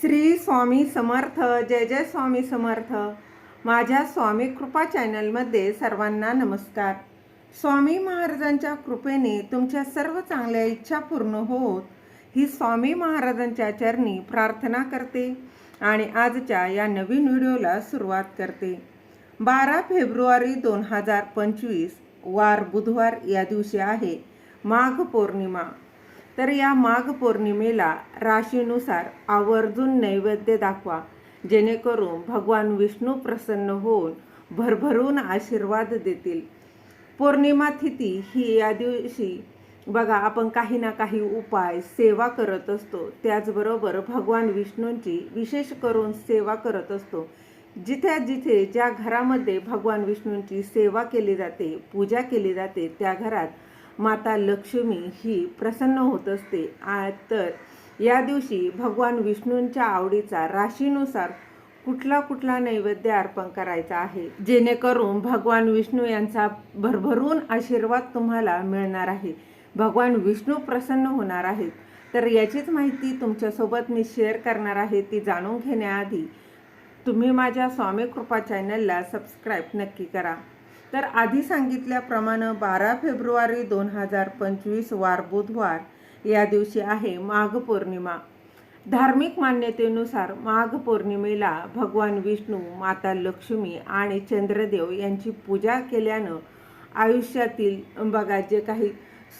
श्री स्वामी समर्थ जय जय स्वामी समर्थ. माझ्या स्वामी कृपा चॅनलमध्ये सर्वांना नमस्कार. स्वामी महाराजांच्या कृपेने तुमच्या सर्व चांगल्या इच्छा पूर्ण होत ही स्वामी महाराजांच्या चरणी प्रार्थना करते आणि आजच्या या नवीन व्हिडिओला सुरुवात करते. बारा फेब्रुवारी दोन हजार पंचवीस वार बुधवार या दिवशी आहे माघ पौर्णिमा. तर या माघ पौर्णिमेला राशीनुसार आवर्जून नैवेद्य दाखवा जेणेकरून भगवान विष्णू प्रसन्न होऊन भरभरून आशीर्वाद देतील. पौर्णिमा तिथी ही या दिवशी बघा आपण काही ना काही उपाय सेवा करत असतो. त्याचबरोबर भगवान विष्णूंची विशेष करून सेवा करत असतो. जिथे जिथे ज्या घरामध्ये भगवान विष्णूंची सेवा केली जाते पूजा केली जाते त्या घरात माता लक्ष्मी ही प्रसन्न होत असते. तर या दिवशी भगवान विष्णूंच्या आवडीचा राशीनुसार कुठला कुठला नैवेद्य अर्पण करायचा आहे? जेणेकरून भगवान विष्णू यांचा भरभरून आशीर्वाद तुम्हाला मिळणार आहे. भगवान विष्णू प्रसन्न होणार आहेत. तर याचीच माहिती तुमच्यासोबत मी शेअर करणार आहे. ती जाणून घेण्याआधी तुम्ही माझ्या स्वामी कृपा चॅनलला सबस्क्राईब नक्की करा. तर आधी सांगितल्याप्रमाणे बारा फेब्रुवारी दोन हजार पंचवीस वार बुधवार या दिवशी आहे माघ पौर्णिमा. धार्मिक मान्यतेनुसार माघ पौर्णिमेला भगवान विष्णू माता लक्ष्मी आणि चंद्रदेव यांची पूजा केल्यानं आयुष्यातील बघा जे काही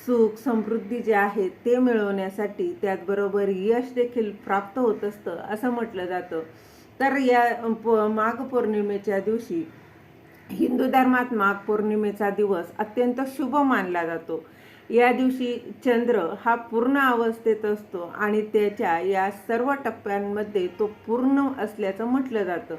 सुख समृद्धी जे आहे ते मिळवण्यासाठी त्याचबरोबर यश देखील प्राप्त होत असतं असं म्हटलं जातं. तर या प माघ पौर्णिमेच्या दिवशी हिंदू धर्मात माघ पौर्णिमेचा दिवस अत्यंत शुभ मानला जातो. या दिवशी चंद्र हा पूर्ण अवस्थेत असतो आणि त्याच्या या सर्व टप्प्यांमध्ये तो पूर्ण असल्याचं म्हटलं जातं.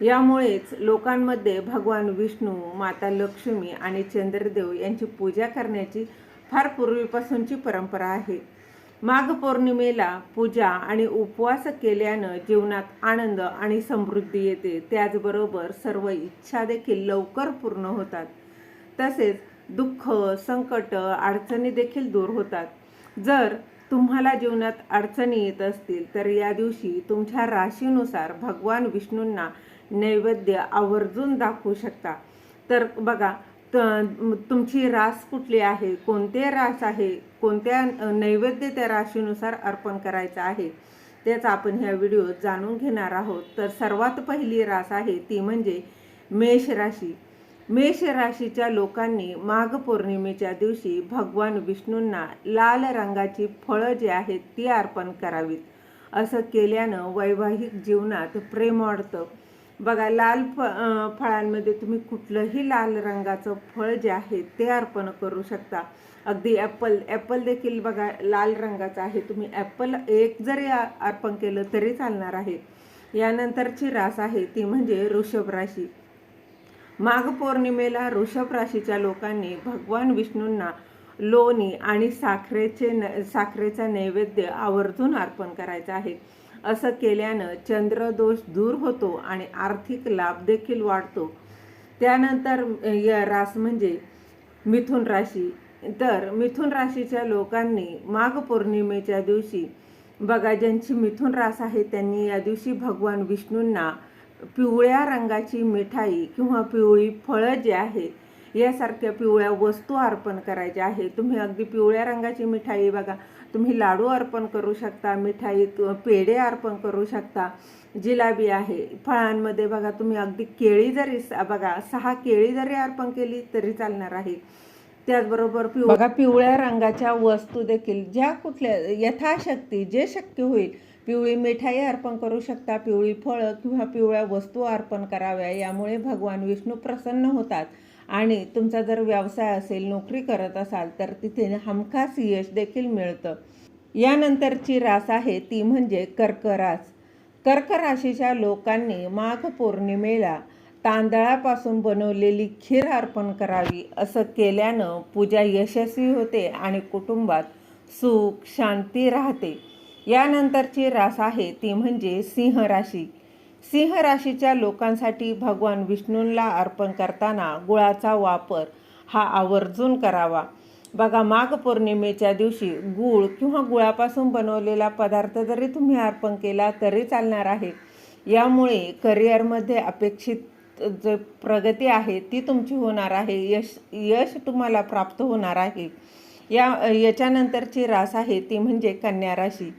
यामुळेच लोकांमध्ये भगवान विष्णू माता लक्ष्मी आणि चंद्रदेव यांची पूजा करण्याची फार पूर्वीपासूनची परंपरा आहे. माघ पौर्णिमेला पूजा आणि उपवास केल्यानं जीवनात आनंद आणि समृद्धी येते. त्याचबरोबर सर्व इच्छा देखील लवकर पूर्ण होतात. तसेच दुःख संकट अडचणी देखील दूर होतात. जर तुम्हाला जीवनात अडचणी येत असतील तर या दिवशी तुमच्या राशीनुसार भगवान विष्णूंना नैवेद्य आवर्जून दाखवू शकता. तर बघा तुमची रास कुठली आहे? कोणते रास आहे? कोणत्या नैवेद्य त्या राशीनुसार अर्पण करायचं आहे? तेच आपण ह्या व्हिडिओत जाणून घेणार आहोत. तर सर्वात पहिली रास आहे ती म्हणजे मेष राशी. मेष राशीच्या लोकांनी माघ पौर्णिमेच्या दिवशी भगवान विष्णूंना लाल रंगाची फळं जी आहेत ती अर्पण करावीत. असं केल्यानं वैवाहिक जीवनात प्रेम वाढतं. बघा लाल फ फळांमध्ये तुम्ही कुठलंही लाल रंगाचं फळ जे आहे ते अर्पण करू शकता. अगदी ॲपल ॲपल देखील बघा लाल रंगाचं आहे. तुम्ही ॲपल एक जरी अर्पण केलं तरी चालणार आहे. यानंतरची रास आहे ती म्हणजे वृषभ राशी. माघ पौर्णिमेला ऋषभ राशीच्या लोकांनी भगवान विष्णूंना लोणी आणि साखरेचे न साखरेचा नैवेद्य आवर्जून अर्पण करायचं आहे. असं केल्यानं चंद्रदोष दूर होतो आणि आर्थिक लाभ देखील वाढतो. त्यानंतर या रास म्हणजे मिथुन राशी. तर मिथुन राशीच्या लोकांनी माघ पौर्णिमेच्या दिवशी बघा ज्यांची मिथुन रास आहे त्यांनी या दिवशी भगवान विष्णूंना पिवळ्या रंगाची मिठाई किंवा पिवळी फळं जी आहे यासारख्या पिवळ्या वस्तू अर्पण करायच्या आहे. तुम्ही अगदी पिवळ्या रंगाची मिठाई बघा. तुम्ही लाडू अर्पण करू शकता मिठाई पेढे अर्पण करू शकता जिलाबी आहे. फळांमध्ये बघा तुम्ही अगदी केळी जरी बघा सहा केळी जरी अर्पण केली तरी चालणार आहे. त्याचबरोबर पिव बघा पिवळ्या रंगाच्या वस्तू देखील ज्या कुठल्या यथाशक्ती जे शक्य होईल पिवळी मिठाई अर्पण करू शकता पिवळी फळं किंवा पिवळ्या वस्तू अर्पण कराव्या यामुळे भगवान विष्णू प्रसन्न होतात. आणि तुमचा जर व्यवसाय असेल नोकरी करत असाल तर तिथे हमखास यश देखील मिळतं. यानंतरची रास आहे ती म्हणजे कर्क रास कर्क राशीच्या लोकांनी माघ पौर्णिमेला तांदळापासून बनवलेली खीर अर्पण करावी असं केल्यानं पूजा यशस्वी होते आणि कुटुंबात सुख शांती राहते. यानंतरची रास आहे ती म्हणजे सिंह राशी. सिंह राशीच्या लोकांसाठी भगवान विष्णूंना अर्पण करताना गुळाचा वापर हा आवर्जून करावा. बघा माघ पौर्णिमेच्या दिवशी गूळ किंवा गुळापासून बनवलेला पदार्थ जरी तुम्ही अर्पण केला तरी चालणार आहे. यामुळे करिअरमध्ये अपेक्षित जे प्रगती आहे ती तुमची होणार आहे. यश यश तुम्हाला प्राप्त होणार आहे. या याच्यानंतरची रास आहे ती म्हणजे कन्या राशी.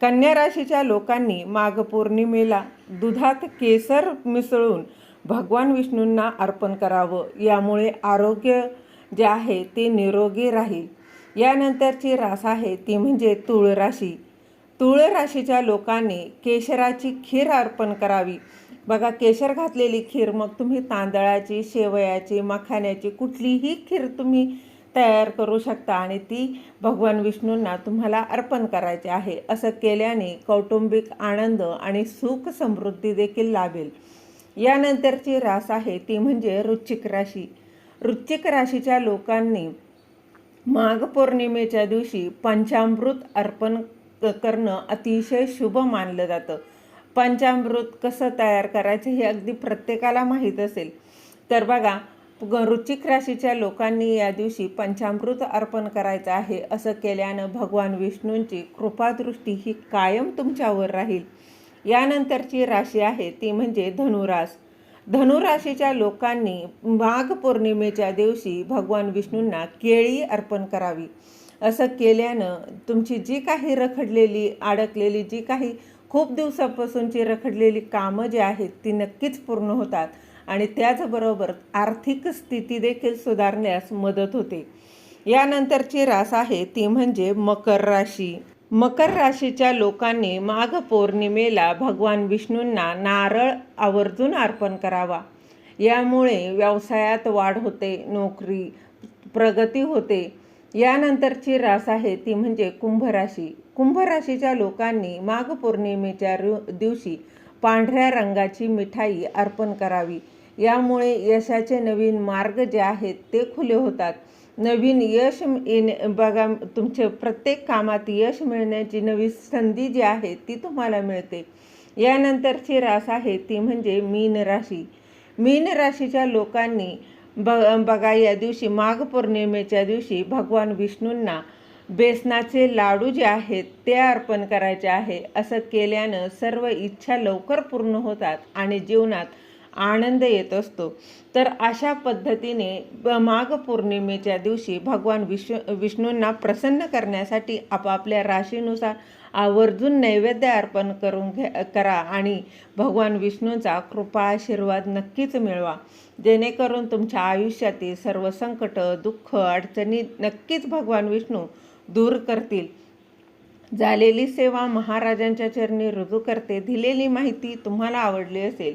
कन्या राशीच्या लोकांनी माघ पौर्णिमेला दुधात केसर मिसळून भगवान विष्णूंना अर्पण करावं. यामुळे आरोग्य जे आहे ते निरोगी राहील. यानंतरची रास आहे ती म्हणजे तुळ राशी. तुळ राशीच्या लोकांनी केशराची खीर अर्पण करावी. बघा केशर घातलेली खीर मग तुम्ही तांदळाची शेवयाची मखाण्याची कुठलीही खीर तुम्ही तयार करू शकता आणि ती भगवान विष्णूंना तुम्हाला अर्पण करायचे आहे. असं केल्याने कौटुंबिक आनंद आणि सुख समृद्धी देखील लाभेल. यानंतरची रास आहे ती म्हणजे वृश्चिक राशी. वृश्चिक राशीच्या लोकांनी माघ पौर्णिमेच्या दिवशी पंचामृत अर्पण करणं अतिशय शुभ मानलं जातं. पंचामृत कसं तयार करायचं हे अगदी प्रत्येकाला माहीत असेल. तर बघा ग- राशीच्या लोकांनी या दिवशी पंचामृत अर्पण करायचं आहे असं केल्यानं भगवान विष्णूंची कृपादृष्टी ही कायम तुमच्यावर राहील. यानंतरची राशी आहे ती म्हणजे धनुरास. धनुराशीच्या लोकांनी माघ पौर्णिमेच्या दिवशी भगवान विष्णूंना केळी अर्पण करावी. असं केल्यानं तुमची जी काही रखडलेली अडकलेली जी काही खूप दिवसापासूनची रखडलेली कामं जी आहेत ती नक्कीच पूर्ण होतात. आणि त्याचबरोबर आर्थिक स्थिती देखील सुधारण्यास मदत होते. यानंतरची रास आहे ती म्हणजे मकर राशी. मकर राशीच्या लोकांनी माघ पौर्णिमेला भगवान विष्णूंना नारळ आवर्जून अर्पण करावा. यामुळे व्यवसायात वाढ होते नोकरी प्रगती होते. यानंतरची रास आहे ती म्हणजे कुंभ राशी. कुंभ राशीच्या लोकांनी माघ पौर्णिमेच्या रु- दिवशी पांढऱ्या रंगाची मिठाई अर्पण करावी. यामुळे यशाचे नवीन मार्ग जे आहेत ते खुले होतात. नवीन यश येणे बघा तुमचे प्रत्येक कामात यश मिळण्याची नवी संधी जी आहे ती तुम्हाला मिळते. यानंतरची रास आहे ती म्हणजे मीन राशी. मीन राशीच्या लोकांनी ब बघा या दिवशी माघ पौर्णिमेच्या दिवशी भगवान विष्णूंना बेसनाचे लाडू जे आहेत ते अर्पण करायचे आहे. असं केल्यानं सर्व इच्छा लवकर पूर्ण होतात आणि जीवनात आनंद येत असतो. तर अशा पद्धतीने ब माघ पौर्णिमेच्या दिवशी भगवान विष्णू विष्णूंना प्रसन्न करण्यासाठी आपापल्या राशीनुसार आवर्जून नैवेद्य अर्पण करून घ्या करा आणि भगवान विष्णूंचा कृपा आशीर्वाद नक्कीच मिळवा. जेणेकरून तुमच्या आयुष्यातील सर्व संकट दुःख अडचणी नक्कीच भगवान विष्णू दूर करतील. झालेली सेवा महाराजांच्या चरणी रुजू करते. दिलेली माहिती तुम्हाला आवडली असेल